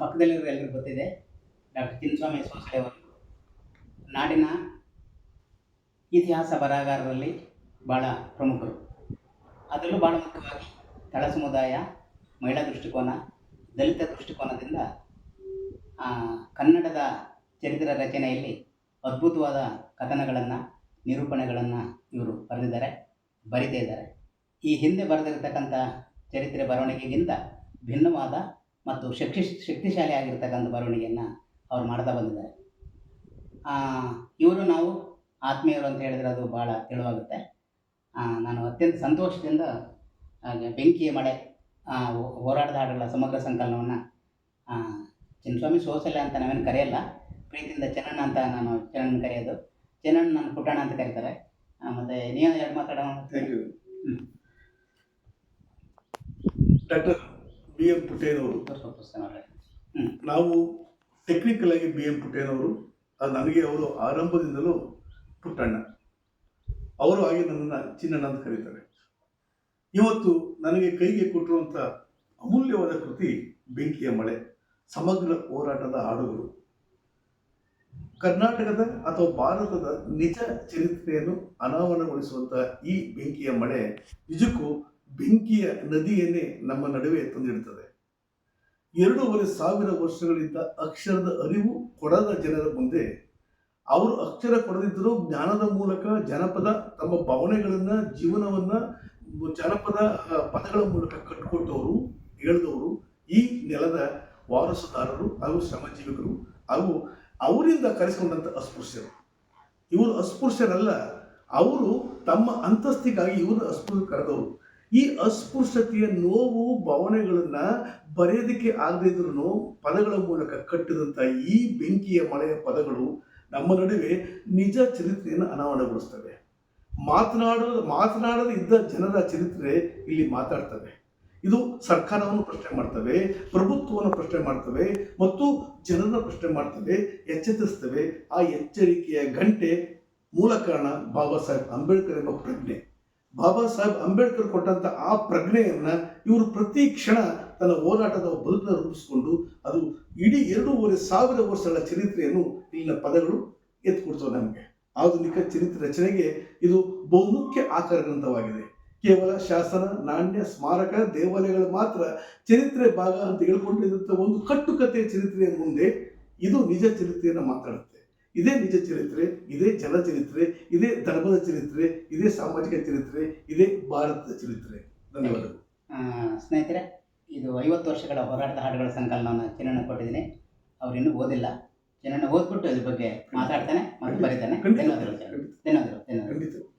ಪಕ್ಕದಲ್ಲಿರೋ ಎಲ್ಲರಿಗೂ ಗೊತ್ತಿದೆ ಡಾಕ್ಟರ್ ಚಿನ್ನಸ್ವಾಮಿ ಸೋಸಲೆ ಅವರು. ನಾಡಿನ ಇತಿಹಾಸ ಬರಹಗಾರರಲ್ಲಿ ಭಾಳ ಪ್ರಮುಖರು. ಅದರಲ್ಲೂ ಭಾಳ ಮುಖ್ಯವಾಗಿ ತಳ ಸಮುದಾಯ, ಮಹಿಳಾ ದೃಷ್ಟಿಕೋನ, ದಲಿತ ದೃಷ್ಟಿಕೋನದಿಂದ ಕನ್ನಡದ ಚರಿತ್ರ ರಚನೆಯಲ್ಲಿ ಅದ್ಭುತವಾದ ಕಥನಗಳನ್ನು, ನಿರೂಪಣೆಗಳನ್ನು ಇವರು ಬರೆದಿದ್ದಾರೆ, ಬರಿತಾ ಇದ್ದಾರೆ. ಈ ಹಿಂದೆ ಬರೆದಿರತಕ್ಕಂಥ ಚರಿತ್ರೆ ಬರವಣಿಗೆಗಿಂತ ಭಿನ್ನವಾದ ಮತ್ತು ಶಕ್ತಿ ಶಕ್ತಿಶಾಲಿ ಆಗಿರ್ತಕ್ಕಂಥ ಬರವಣಿಗೆಯನ್ನು ಅವ್ರು ಮಾಡ್ತಾ ಬಂದಿದ್ದಾರೆ. ಇವರು ನಾವು ಆತ್ಮೀಯರು ಅಂತ ಹೇಳಿದ್ರೆ ಅದು ಭಾಳ ತಿಳುವಾಗುತ್ತೆ. ನಾನು ಅತ್ಯಂತ ಸಂತೋಷದಿಂದ ಬೆಂಕಿಯ ಮಳೆ ಹೋರಾಟದ ಹಾಡುಗಳ ಸಮಗ್ರ ಸಂಕಲನವನ್ನು ಚಿನ್ನಸ್ವಾಮಿ ಸೋಸಲೆ ಅಂತ ನಾವೇನು ಕರೆಯಲ್ಲ. ಪ್ರೀತಿಯಿಂದ ಚೆನ್ನಣ್ಣ ಅಂತ ನಾನು ಚೆನ್ನಣ್ಣ ಕರೆಯೋದು. ಚೆನ್ನಣ್ಣ ನನ್ನ ಪುಟ್ಟಣ್ಣ ಅಂತ ಕರೀತಾರೆ. ಮತ್ತು ಮತ್ತೆ ನೀನು ಎರಡು ಮಾತಾಡೋಣ. Thank you doctor B M ಪುಟ್ಟೇನವರು. ನಾವು ಟೆಕ್ನಿಕಲ್ ಆಗಿ ಬಿ ಎಂ ಪುಟ್ಟೇನವರು ಅದು ನನಗೆ ಅವರು ಆರಂಭದಿಂದಲೂ ಪುಟ್ಟಣ್ಣ. ಅವರು ಹಾಗೆ ನನ್ನನ್ನು ಚಿನ್ನಣ್ಣ ಅಂತ ಕರೀತಾರೆ. ಇವತ್ತು ನನಗೆ ಕೈಗೆ ಕೊಟ್ಟಿರುವಂಥ ಅಮೂಲ್ಯವಾದ ಕೃತಿ ಬೆಂಕಿಯ ಮಳೆ ಸಮಗ್ರ ಹೋರಾಟದ ಹಾಡುಗಳು. ಕರ್ನಾಟಕದ ಅಥವಾ ಭಾರತದ ನಿಜ ಚರಿತ್ರೆಯನ್ನು ಅನಾವರಣಗೊಳಿಸುವಂಥ ಈ ಬೆಂಕಿಯ ಮಳೆ ನಿಜಕ್ಕೂ ಬೆಂಕಿಯ ನದಿಯನ್ನೇ ನಮ್ಮ ನಡುವೆ ತಂದಿಡುತ್ತದೆ ಎರಡೂವರೆ ಸಾವಿರ ವರ್ಷಗಳಿಂದ ಅಕ್ಷರದ ಅರಿವು ಕೊಡದ ಜನರ ಮುಂದೆ ಅವರು ಅಕ್ಷರ ಕೊಡದಿದ್ದರೂ ಜ್ಞಾನದ ಮೂಲಕ ಜನಪದ ತಮ್ಮ ಭಾವನೆಗಳನ್ನು, ಜೀವನವನ್ನ, ಜನಪದ ಪದಗಳ ಮೂಲಕ ಕಟ್ಟಿಕೊಟ್ಟವರು ಹೇಳಿದವರು ಈ ನೆಲದ ವಾರಸುದಾರರು ಹಾಗೂ ಶ್ರಮಜೀವಿಗಳು ಹಾಗೂ ಅವರಿಂದ ಕರೆಸಿಕೊಂಡಂಥ ಅಸ್ಪೃಶ್ಯರು. ಇವರು ಅಸ್ಪೃಶ್ಯರಲ್ಲ, ಅವರು ತಮ್ಮ ಅಂತಸ್ತಿಗಾಗಿ ಇವರು ಅಸ್ಪೃಶ್ಯ ಕರೆದವರು. ಈ ಅಸ್ಪೃಶ್ಯತೆಯ ನೋವು ಭಾವನೆಗಳನ್ನು ಬರೆಯೋದಕ್ಕೆ ಆಗದಿದ್ರೂ ಪದಗಳ ಮೂಲಕ ಕಟ್ಟಿದಂಥ ಈ ಬೆಂಕಿಯ ಮಳೆಯ ಪದಗಳು ನಮ್ಮ ನಡುವೆ ನಿಜ ಚರಿತ್ರೆಯನ್ನು ಅನಾವರಣಗೊಳಿಸ್ತವೆ. ಮಾತನಾಡ, ಮಾತನಾಡದ ಇದ್ದ ಜನರ ಚರಿತ್ರೆ ಇಲ್ಲಿ ಮಾತಾಡ್ತವೆ. ಇದು ಸರ್ಕಾರವನ್ನು ಪ್ರಶ್ನೆ ಮಾಡ್ತವೆ, ಪ್ರಭುತ್ವವನ್ನು ಪ್ರಶ್ನೆ ಮಾಡ್ತವೆ ಮತ್ತು ಜನರ ಪ್ರಶ್ನೆ ಮಾಡ್ತವೆ ಎಚ್ಚರಿಸ್ತವೆ ಆ ಎಚ್ಚರಿಕೆಯ ಗಂಟೆ ಮೂಲ ಕಾರಣ ಬಾಬಾ ಸಾಹೇಬ್ ಅಂಬೇಡ್ಕರ್ ಎಂಬ ಪ್ರಜ್ಞೆ. ಬಾಬಾ ಸಾಹೇಬ್ ಅಂಬೇಡ್ಕರ್ ಕೊಟ್ಟಂತ ಆ ಪ್ರಜ್ಞೆಯನ್ನ ಇವರು ಪ್ರತಿ ಕ್ಷಣ ತನ್ನ ಹೋರಾಟದ ಬದುಕನ್ನು ರೂಪಿಸಿಕೊಂಡು ಅದು ಇಡೀ ಎರಡೂವರೆ ಸಾವಿರ ವರ್ಷಗಳ ಚರಿತ್ರೆಯನ್ನು ಇಲ್ಲಿನ ಪದಗಳು ಎತ್ಕೊಡ್ತವೆ ನಮಗೆ. ಆಧುನಿಕ ಚರಿತ್ರೆ ರಚನೆಗೆ ಇದು ಬಹುಮುಖ್ಯ ಆಕಾರ ಗ್ರಂಥವಾಗಿದೆ. ಕೇವಲ ಶಾಸನ, ನಾಣ್ಯ, ಸ್ಮಾರಕ, ದೇವಾಲಯಗಳು ಮಾತ್ರ ಚರಿತ್ರೆ ಭಾಗ ಅಂತ ಹೇಳ್ಕೊಂಡಿದ್ದಂಥ ಒಂದು ಕಟ್ಟುಕತೆಯ ಚರಿತ್ರೆಯ ಮುಂದೆ ಇದು ನಿಜ ಚರಿತ್ರೆಯನ್ನು ಮಾತಾಡುತ್ತೆ. ಇದೇ ನಿಜ ಚರಿತ್ರೆ ಇದೇ ಜನ ಚರಿತ್ರೆ ಇದೇ ಧರ್ಮದ ಚರಿತ್ರೆ ಇದೇ ಸಾಮಾಜಿಕ ಚರಿತ್ರೆ ಇದೇ ಭಾರತದ ಚರಿತ್ರೆ. ಧನ್ಯವಾದಗಳು. ಸ್ನೇಹಿತರೆ ಇದು ಐವತ್ತು ವರ್ಷಗಳ ಹೋರಾಟದ ಹಾಡುಗಳ ಸಂಕಲನವನ್ನು ಚಿನ್ನಣ್ಣ ಕೊಟ್ಟಿದ್ದೀನಿ. ಅವರಿನ್ನೂ ಓದಿಲ್ಲ. ಚಿನ್ನಣ್ಣ ಓದ್ಬಿಟ್ಟು ಇದ್ರ ಬಗ್ಗೆ ಮಾತಾಡ್ತಾನೆ ಮತ್ತು ಬರೀತಾನೆ. ಧನ್ಯವಾದಗಳು ಧನ್ಯವಾದಗಳು ಚಿನ್ನಣ್ಣ. ಧನ್ಯವಾದ